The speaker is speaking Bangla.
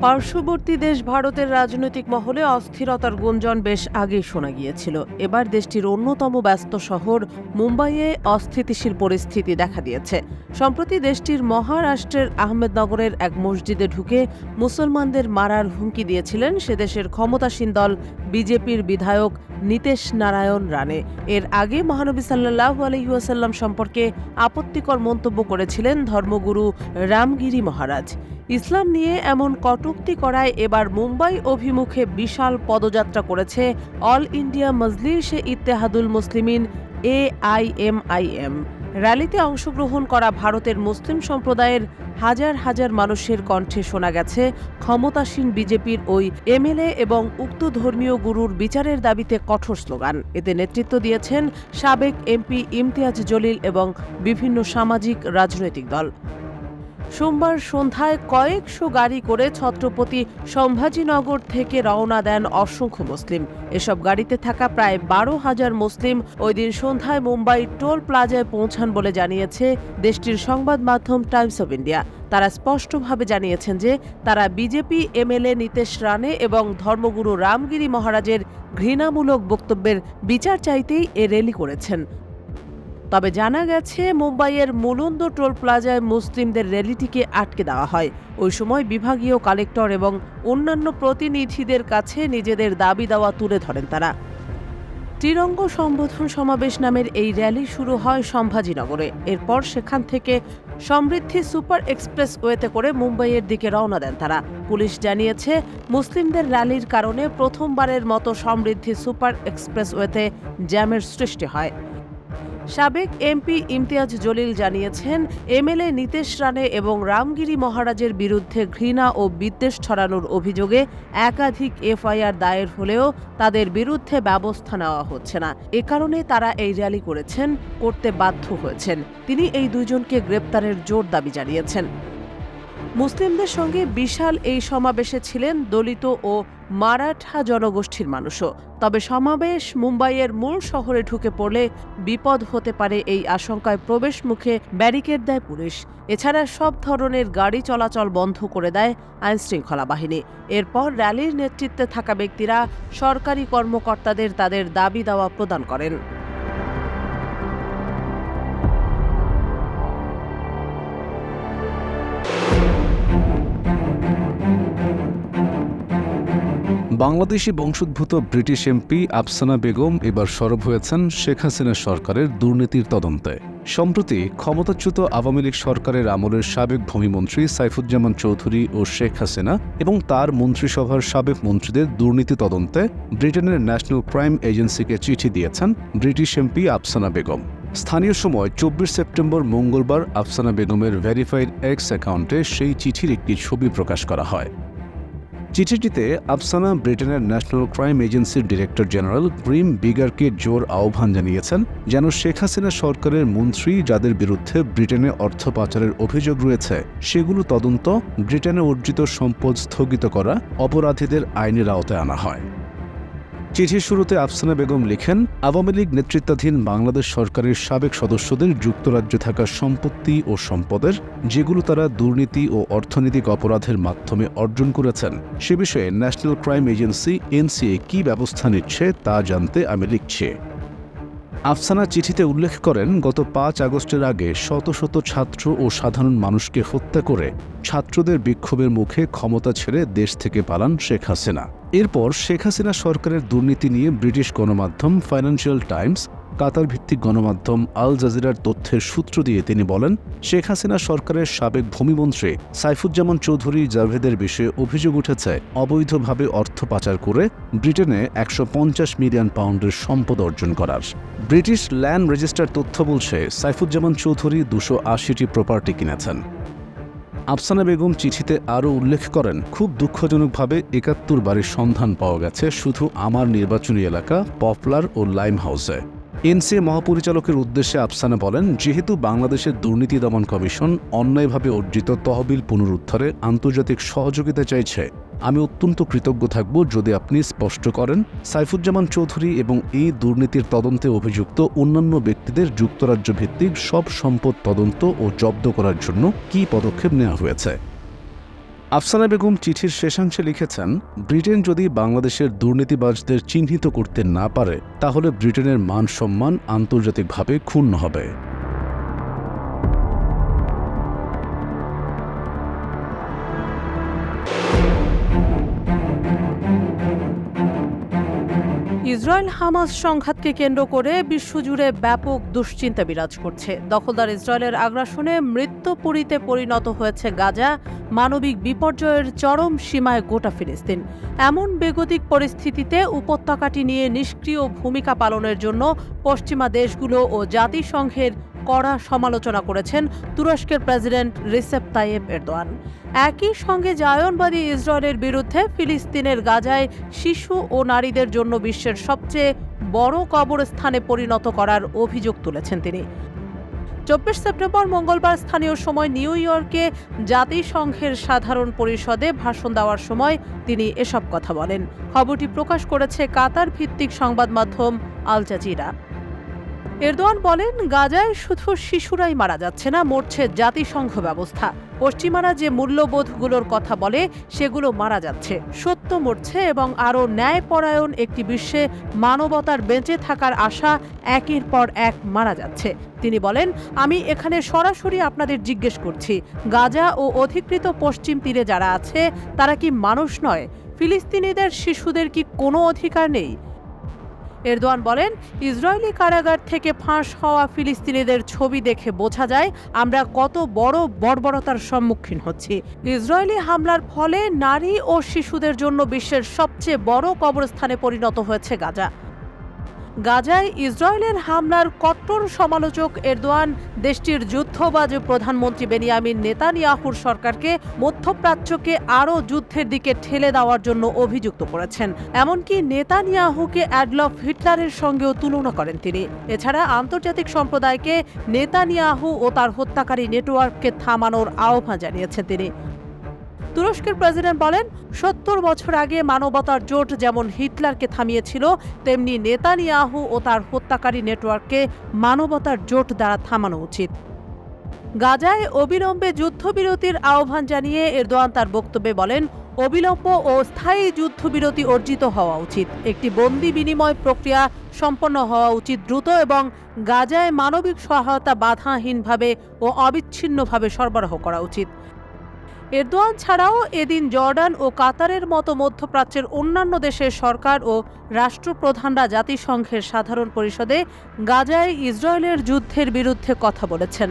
পার্শ্ববর্তী দেশ ভারতের রাজনৈতিক মহলে অস্থিরতার গুঞ্জন বেশ আগেই শোনা গিয়েছিল। এবার দেশটির অন্যতম ব্যস্ত শহর মুম্বাইয়ে অস্থিতিশীল পরিস্থিতি দেখা দিয়েছে। সম্প্রতি দেশটির মহারাষ্ট্রের আহমেদনগরের এক মসজিদে ঢুকে মুসলমানদের মারার হুমকি দিয়েছিলেন সে দেশের ক্ষমতাসীন দল বিজেপির বিধায়ক নীতেশ নারায়ণ রানে এর আগে মহানবী সাল্লাহ আলহিউসাল্লাম সম্পর্কে আপত্তিকর মন্তব্য করেছিলেন ধর্মগুরু রামগিরি মহারাজ। ইসলাম নিয়ে এমন কটুক্তি করায় এবার মুম্বাই অভিমুখে বিশাল পদযাত্রা করেছে all India Majlise Ittehadul Muslimeen A I M I M র্যালিতে অংশগ্রহণ করা ভারতের মুসলিম সম্প্রদায়ের হাজার হাজার মানুষের কণ্ঠে শোনা গেছে ক্ষমতাসীন বিজেপির ওই এমএলএ এবং উক্ত ধর্মীয় গুরুর বিচারের দাবিতে কঠোর স্লোগান। এতে নেতৃত্ব দিয়েছেন সাবেক এমপি ইমতিয়াজ জলিল এবং বিভিন্ন সামাজিক রাজনৈতিক দল। সোমবার সন্ধ্যায় কয়েকশো গাড়ি করে ছত্রপতি সম্ভাজিনগর থেকে রওনা দেন অসংখ্য মুসলিম। এসব গাড়িতে থাকা প্রায় বারো হাজার মুসলিম ওই দিন সন্ধ্যায় মুম্বাই টোল প্লাজায় পৌঁছান বলে জানিয়েছে দেশটির সংবাদ মাধ্যম টাইমস অব ইন্ডিয়া। তারা স্পষ্টভাবে জানিয়েছেন যে তারা বিজেপি, এমএলএ নীতেশ রানে এবং ধর্মগুরু রামগিরি মহারাজের ঘৃণামূলক বক্তব্যের বিচার চাইতেই এ র্যালি করেছেন। তবে জানা গেছে, মুম্বাইয়ের মুলুন্দ টোল প্লাজায় মুসলিমদের র্যালিটিকে আটকে দেওয়া হয়। ওই সময় বিভাগীয় কালেক্টর এবং অন্যান্য প্রতিনিধিদের কাছে নিজেদের দাবি দাওয়া তুলে ধরেন তারা। ত্রিরঙ্গ সম্বোধন সমাবেশ নামের এই র্যালি শুরু হয় সম্ভাজিনগরে। এরপর সেখান থেকে সমৃদ্ধি সুপার এক্সপ্রেস ওয়েতে করে মুম্বাইয়ের দিকে রওনা দেন তারা। পুলিশ জানিয়েছে, মুসলিমদের র্যালির কারণে প্রথমবারের মতো সমৃদ্ধি সুপার এক্সপ্রেস ওয়েতে জ্যামের সৃষ্টি হয়। সাবেক এমপি ইমতিয়াজ জলিল জানিয়েছেন, এমএলএ নীতেশ রানে এবং রামগিরি মহারাজের বিরুদ্ধে ঘৃণা ও বিদ্বেষ ছড়ানোর অভিযোগে একাধিক এফআইআর দায়ের হলেও তাদের বিরুদ্ধে ব্যবস্থা নেওয়া হচ্ছে না। এ কারণে তারা এই র্যালি করেছেন, করতে বাধ্য হয়েছেন। তিনি এই দুজনকে গ্রেপ্তারের জোর দাবি জানিয়েছেন। মুসলিমদের সঙ্গে বিশাল এই সমাবেশে ছিলেন দলিত ও মারাঠা জনগোষ্ঠীর মানুষও। তবে সমাবেশ মুম্বাইয়ের মূল শহরে ঢুকে পড়লে বিপদ হতে পারে এই আশঙ্কায় প্রবেশ মুখে ব্যারিকেড দেয় পুলিশ। এছাড়া সব ধরনের গাড়ি চলাচল বন্ধ করে দেয় আইনশৃঙ্খলা বাহিনী। এরপর র্যালির নেতৃত্বে থাকা ব্যক্তিরা সরকারি কর্মকর্তাদের তাদের দাবি দাওয়া প্রদান করেন। বাংলাদেশি বংশোদ্ভূত ব্রিটিশ এমপি আফসানা বেগম এবার সরব হয়েছেন শেখ হাসিনা সরকারের দুর্নীতির তদন্তে। সম্প্রতি ক্ষমতাচ্যুত আওয়ামী লীগ সরকারের আমলের সাবেক ভূমিমন্ত্রী সাইফুজ্জামান চৌধুরী ও শেখ হাসিনা এবং তার মন্ত্রিসভার সাবেক মন্ত্রীদের দুর্নীতি তদন্তে ব্রিটেনের ন্যাশনাল ক্রাইম এজেন্সিকে চিঠি দিয়েছেন ব্রিটিশ এমপি আফসানা বেগম। স্থানীয় সময় চব্বিশ সেপ্টেম্বর মঙ্গলবার আফসানা বেগমের ভেরিফাইড এক্স অ্যাকাউন্টে সেই চিঠির একটি ছবি প্রকাশ করা হয়। চিঠিটিতে আফসানা ব্রিটেনের ন্যাশনাল ক্রাইম এজেন্সির ডিরেক্টর জেনারেল প্রিম বিগারকে জোর আহ্বান জানিয়েছেন, যেন শেখ হাসিনা সরকারের মন্ত্রী যাদের বিরুদ্ধে ব্রিটেনে অর্থ পাচারের অভিযোগ রয়েছে, সেগুলো তদন্ত ব্রিটেনে অর্জিত সম্পদ স্থগিত করা অপরাধীদের আইনের আওতায় আনা হয়। চিঠির শুরুতে আফসানা বেগম লিখেন, আওয়ামী লীগ নেতৃত্বাধীন বাংলাদেশ সরকারের সাবেক সদস্যদের যুক্তরাজ্যে থাকা সম্পত্তি ও সম্পদের, যেগুলো তারা দুর্নীতি ও অর্থনৈতিক অপরাধের মাধ্যমে অর্জন করেছেন। সে বিষয়ে ন্যাশনাল ক্রাইম এজেন্সি, এনসিএ কি ব্যবস্থা নিচ্ছে তা জানতে আমি লিখছি। আফসানা চিঠিতে উল্লেখ করেন, গত পাঁচ আগস্টের আগে শত শত ছাত্র ও সাধারণ মানুষকে হত্যা করে ছাত্রদের বিক্ষোভের মুখে ক্ষমতা ছেড়ে দেশ থেকে পালান শেখ হাসিনা। এরপর শেখ হাসিনা সরকারের দুর্নীতি নিয়ে ব্রিটিশ গণমাধ্যম ফাইন্যান্সিয়াল টাইমস কাতার ভিত্তিক গণমাধ্যম আল জাজিরার তথ্যের সূত্র দিয়ে তিনি বলেন, শেখ হাসিনা সরকারের সাবেক ভূমিমন্ত্রী সাইফুজ্জামান চৌধুরী জাভেদের বিষয়ে অভিযোগ উঠেছে, অবৈধভাবে অর্থ পাচার করে ব্রিটেনে একশো পঞ্চাশ মিলিয়ন পাউন্ডের সম্পদ অর্জন করার। ব্রিটিশ ল্যান্ড রেজিস্টার তথ্য বলছে, সাইফুজ্জামান চৌধুরী দুশো আশিটি প্রপার্টি কিনেছেন। আফসানা বেগম চিঠিতে আরও উল্লেখ করেন, খুব দুঃখজনকভাবে একাত্তর বাড়ির সন্ধান পাওয়া গেছে শুধু আমার নির্বাচনী এলাকা, পপলার ও লাইম হাউসে এনসিএ মহাপরিচালকের উদ্দেশ্যে আফসানা বলেন, যেহেতু বাংলাদেশের দুর্নীতি দমন কমিশন অন্যায়ভাবে অর্জিত তহবিল পুনরুদ্ধারে আন্তর্জাতিক সহযোগিতা চাইছে, আমি অত্যন্ত কৃতজ্ঞ থাকব যদি আপনি স্পষ্ট করেন, সাইফুজ্জামান চৌধুরী এবং এই দুর্নীতির তদন্তে অভিযুক্ত অন্যান্য ব্যক্তিদের যুক্তরাজ্য ভিত্তিক সব সম্পদ তদন্ত ও জব্দ করার জন্য কী পদক্ষেপ নেওয়া হয়েছে? আফসানা বেগম চিঠির শেষাংশে লিখেছেন, ব্রিটেন যদি বাংলাদেশের দুর্নীতিবাজদের চিহ্নিত করতে না পারে, তাহলে ব্রিটেনের মান সম্মান আন্তর্জাতিকভাবে ক্ষুণ্ণ হবে। ইসরায়েল হামাস সংঘাতকে কেন্দ্র করে বিশ্বজুড়ে ব্যাপক দুশ্চিন্তা বিরাজ করছে। দখলদার ইসরায়েলের আগ্রাসনে মৃত্যুপুরীতে পরিণত হয়েছে গাজা। মানবিক বিপর্যয়ের চরম সীমায় গোটা ফিলিস্তিন। এমন বেগতিক পরিস্থিতিতে উপত্যকাটি নিয়ে নিষ্ক্রিয় ভূমিকা পালনের জন্য পশ্চিমা দেশগুলো ও জাতিসংঘের কড়া সমালোচনা করেছেন তুরস্কের প্রেসিডেন্ট রিসেপ তাইয়েব এরদোয়ান। একই সঙ্গে জায়নবাদী ইসরায়েলের বিরুদ্ধে ফিলিস্তিনের গাজায় শিশু ও নারীদের জন্য বিশ্বের সবচেয়ে বড় কবরস্থানে পরিণত করার অভিযোগ তুলেছেন তিনি। চব্বিশ সেপ্টেম্বর মঙ্গলবার স্থানীয় সময় নিউ ইয়র্কে জাতিসংঘের সাধারণ পরিষদে ভাষণ দেওয়ার সময় তিনি এসব কথা বলেন। খবরটি প্রকাশ করেছে কাতার ভিত্তিক সংবাদ মাধ্যম আল জাজিরা। এরদোয়ান বলেন, গাজায় শুধু শিশুরাই মারা যাচ্ছে না, মরছে জাতিসংঘ ব্যবস্থা। পশ্চিমারা যে মূল্যবোধগুলোর কথা বলে, সেগুলো মারা যাচ্ছে। সত্য মরছে এবং আরও ন্যায়পরায়ণ একটি বিশ্বে মানবতার বেঁচে থাকার আশা একের পর এক মারা যাচ্ছে। তিনি বলেন, আমি এখানে সরাসরি আপনাদের জিজ্ঞেস করছি, গাজা ও অধিকৃত পশ্চিম তীরে যারা আছে, তারা কি মানুষ নয়? ফিলিস্তিনিদের শিশুদের কি কোনো অধিকার নেই? এরদোয়ান বলেন, ইসরায়েলি কারাগার থেকে ফাঁস হওয়া ফিলিস্তিনিদের ছবি দেখে বোঝা যায় আমরা কত বড় বর্বরতার সম্মুখীন হচ্ছি। ইসরায়েলি হামলার ফলে নারী ও শিশুদের জন্য বিশ্বের সবচেয়ে বড় কবরস্থানে পরিণত হয়েছে গাজা। গাজায় ইসরায়েলের হামলার কট্টর সমালোচক এরদোয়ান, দেশটির যুদ্ধবাজ প্রধানমন্ত্রী বেনিয়ামিন নেতানিয়াহুর সরকারকে মধ্যপ্রাচ্যকে আরও যুদ্ধের দিকে ঠেলে দেওয়ার জন্য অভিযুক্ত করেছেন। এমনকি নেতানিয়াহুকে অ্যাডলফ হিটলারের সঙ্গেও তুলনা করেন তিনি। এছাড়া আন্তর্জাতিক সম্প্রদায়কে নেতানিয়াহু ও তার হত্যাকারী নেটওয়ার্ককে থামানোর আহ্বান জানিয়েছেন তিনি। তুরস্কের প্রেসিডেন্ট বলেন, সত্তর বছর আগে মানবতার জোট যেমন হিটলারকে থামিয়েছিল, তেমনি নেতানিয়াহু ও তার হত্যাকারী নেটওয়ার্ককে মানবতার জোট দ্বারা থামানো উচিত। গাজায় অবিলম্বে যুদ্ধবিরতির আহ্বান জানিয়ে এরদোয়ান তার বক্তব্যে বলেন, অবিলম্ব ও স্থায়ী যুদ্ধবিরতি অর্জিত হওয়া উচিত। একটি বন্দি বিনিময় প্রক্রিয়া সম্পন্ন হওয়া উচিত দ্রুত এবং গাজায় মানবিক সহায়তা বাধাহীনভাবে ও অবিচ্ছিন্নভাবে সরবরাহ করা উচিত। এরদোয়ান ছাড়াও এদিন জর্ডান ও কাতারের মতো মধ্যপ্রাচ্যের অন্যান্য দেশের সরকার ও রাষ্ট্রপ্রধানরা জাতিসংঘের সাধারণ পরিষদে গাজায় ইসরায়েলের যুদ্ধের বিরুদ্ধে কথা বলেছেন।